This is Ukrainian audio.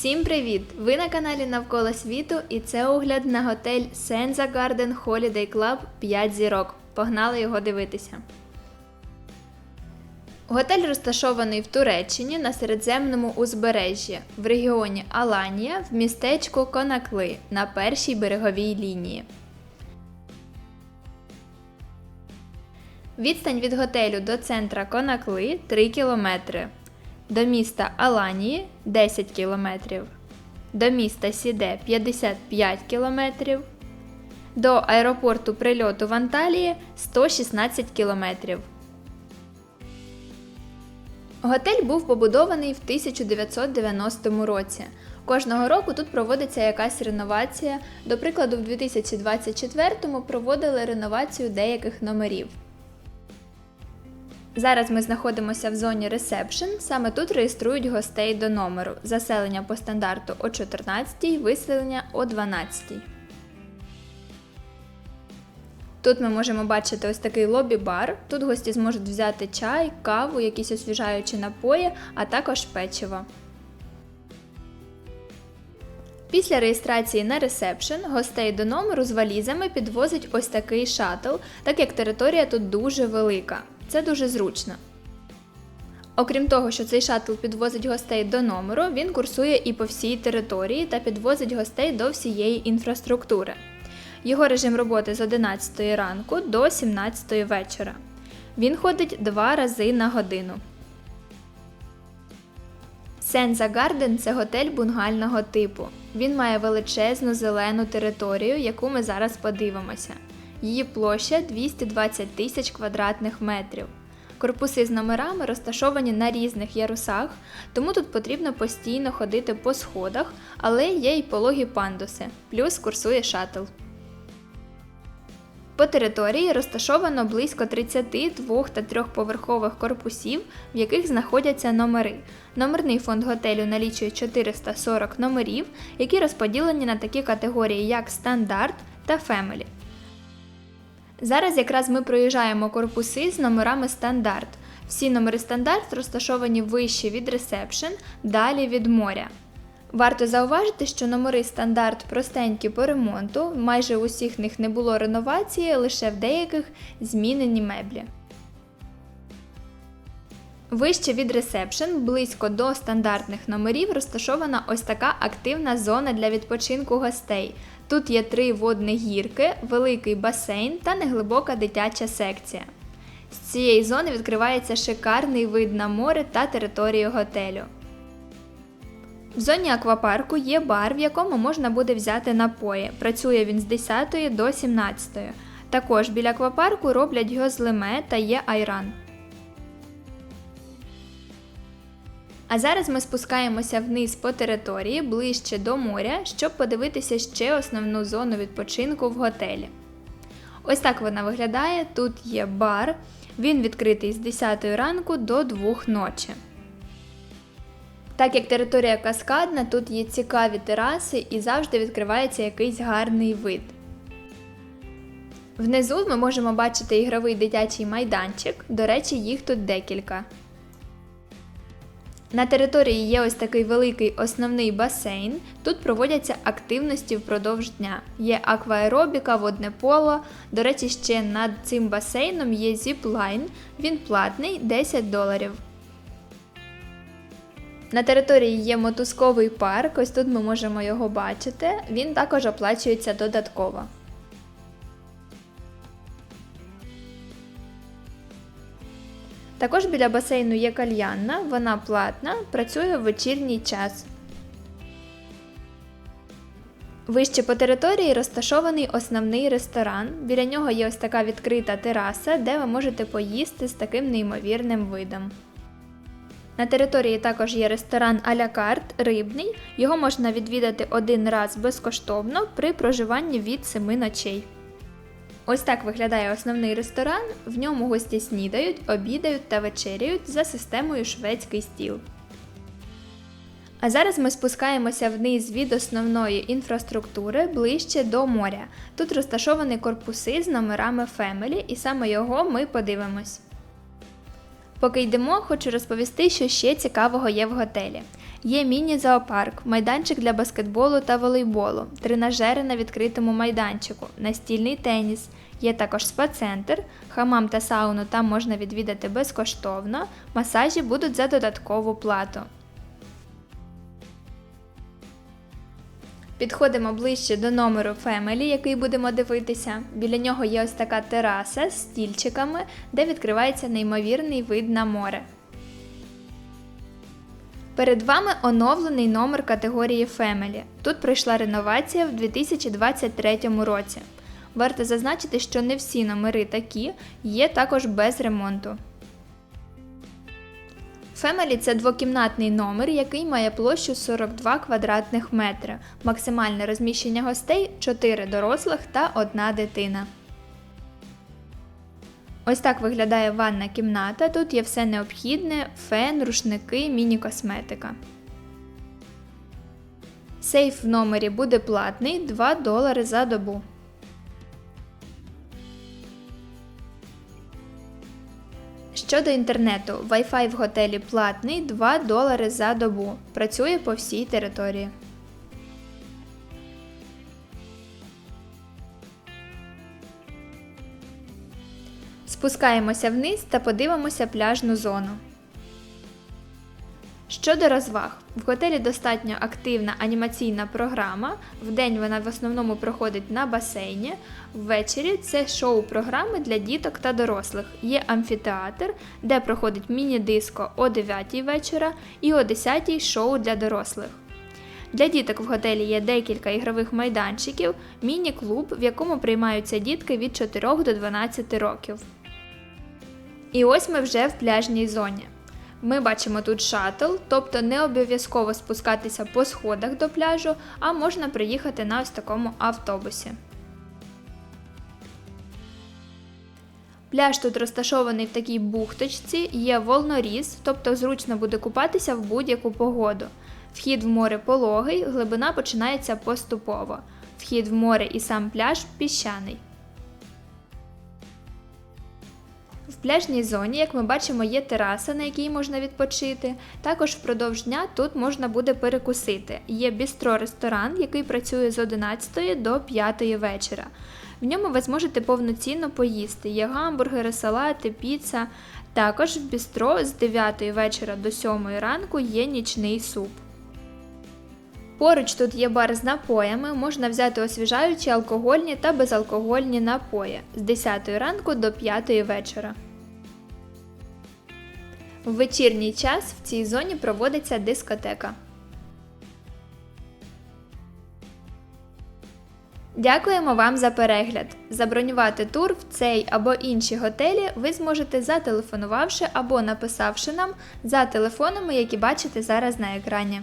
Всім привіт! Ви на каналі Навколо світу і це огляд на готель Senza Garden Holiday Club 5 зірок. Погнали його дивитися. Готель розташований в Туреччині на середземному узбережжі в регіоні Аланія в містечку Конакли на першій береговій лінії. Відстань від готелю до центра Конакли 3 кілометри. До міста Аланії 10 кілометрів. До міста Сіде 55 кілометрів. До аеропорту прильоту в Анталії 116 кілометрів. Готель був побудований в 1990 році. Кожного року тут проводиться якась реновація. До прикладу, в 2024-му проводили реновацію деяких номерів. Зараз ми знаходимося в зоні ресепшн. Саме тут реєструють гостей до номеру. Заселення по стандарту о 14, виселення о 12. Тут ми можемо бачити ось такий лобі-бар. Тут гості зможуть взяти чай, каву, якісь освіжаючі напої, а також печиво. Після реєстрації на ресепшн гостей до номеру з валізами підвозить ось такий шатл, так як територія тут дуже велика. Це дуже зручно. Окрім того, що цей шаттл підвозить гостей до номеру, він курсує і по всій території та підвозить гостей до всієї інфраструктури. Його режим роботи з 11 ранку до 17 вечора. Він ходить два рази на годину. Сенза Гарден це готель бунгального типу. Він має величезну зелену територію, яку ми зараз подивимося. Її площа 220 тисяч квадратних метрів. Корпуси з номерами розташовані на різних ярусах, тому тут потрібно постійно ходити по сходах, але є й пологі пандуси, плюс курсує шатл. По території розташовано близько 32 та 3-поверхових корпусів, в яких знаходяться номери. Номерний фонд готелю налічує 440 номерів, які розподілені на такі категорії, як стандарт та фемелі. Зараз якраз ми проїжджаємо корпуси з номерами стандарт. Всі номери стандарт розташовані вище від ресепшн, далі від моря. Варто зауважити, що номери стандарт простенькі по ремонту, майже у всіх них не було реновації, лише в деяких змінені меблі. Вище від ресепшн, близько до стандартних номерів, розташована ось така активна зона для відпочинку гостей. Тут є три водні гірки, великий басейн та неглибока дитяча секція. З цієї зони відкривається шикарний вид на море та територію готелю. В зоні аквапарку є бар, в якому можна буде взяти напої. Працює він з 10 до 17. Також біля аквапарку роблять гьозлеме та є айран. А зараз ми спускаємося вниз по території ближче до моря, щоб подивитися ще основну зону відпочинку в готелі. Ось так вона виглядає. Тут є бар. Він відкритий з 10 ранку до 2 ночі. Так як територія каскадна, тут є цікаві тераси і завжди відкривається якийсь гарний вид. Внизу ми можемо бачити ігровий дитячий майданчик, до речі, їх тут декілька. На території є ось такий великий основний басейн. Тут проводяться активності впродовж дня. Є акваеробіка, водне поло. До речі, ще над цим басейном є зіплайн, він платний 10 доларів. На території є мотузковий парк, ось тут ми можемо його бачити. Він також оплачується додатково. Також біля басейну є кальянна, вона платна, працює в вечірній час. Вище по території розташований основний ресторан. Біля нього є ось така відкрита тераса, де ви можете поїсти з таким неймовірним видом. На території також є ресторан а-ля карт рибний. Його можна відвідати один раз безкоштовно при проживанні від 7 ночей. Ось так виглядає основний ресторан. В ньому гості снідають, обідають та вечеряють за системою шведський стіл. А зараз ми спускаємося вниз від основної інфраструктури ближче до моря. Тут розташовані корпуси з номерами Family, і саме його ми подивимось. Поки йдемо, хочу розповісти, що ще цікавого є в готелі. Є міні-зоопарк, майданчик для баскетболу та волейболу, тренажери на відкритому майданчику, настільний теніс. Є також спа-центр, хамам та сауну там можна відвідати безкоштовно, масажі будуть за додаткову плату. Підходимо ближче до номеру Family, який будемо дивитися. Біля нього є ось така тераса з стільчиками, де відкривається неймовірний вид на море. Перед вами оновлений номер категорії Family. Тут пройшла реновація в 2023 році. Варто зазначити, що не всі номери такі, є також без ремонту. Family – це двокімнатний номер, який має площу 42 квадратних метри. Максимальне розміщення гостей 4 дорослих та 1 дитина. Ось так виглядає ванна кімната. Тут є все необхідне: фен, рушники, міні-косметика. Сейф в номері буде платний 2 долари за добу. Щодо інтернету, Wi-Fi в готелі платний 2 долари за добу. Працює по всій території. Спускаємося вниз та подивимося пляжну зону. Щодо розваг, в готелі достатньо активна анімаційна програма. Вдень вона в основному проходить на басейні. Ввечері це шоу-програми для діток та дорослих. Є амфітеатр, де проходить міні-диско о 9 вечора і о 10 шоу для дорослих. Для діток в готелі є декілька ігрових майданчиків, міні-клуб, в якому приймаються дітки від 4 до 12 років. І ось ми вже в пляжній зоні. Ми бачимо тут шатл, тобто не обов'язково спускатися по сходах до пляжу, а можна приїхати на ось такому автобусі. Пляж тут розташований в такій бухточці, є волноріз, тобто зручно буде купатися в будь-яку погоду. Вхід в море пологий, глибина починається поступово. Вхід в море і сам пляж піщаний. Пляжній зоні, як ми бачимо, є тераса, на якій можна відпочити. Також впродовж дня тут можна буде перекусити. Є бістро-ресторан, який працює з 11 до 5 вечора. В ньому ви зможете повноцінно поїсти. Є гамбургери, салати, піца. Також в бістро з 9 вечора до 7 ранку є нічний суп. Поруч тут є бар з напоями, можна взяти освіжаючі алкогольні та безалкогольні напої з 10 ранку до 5 вечора. В вечірній час в цій зоні проводиться дискотека. Дякуємо вам за перегляд! Забронювати тур в цей або інші готелі ви зможете зателефонувавши або написавши нам за телефонами, які бачите зараз на екрані.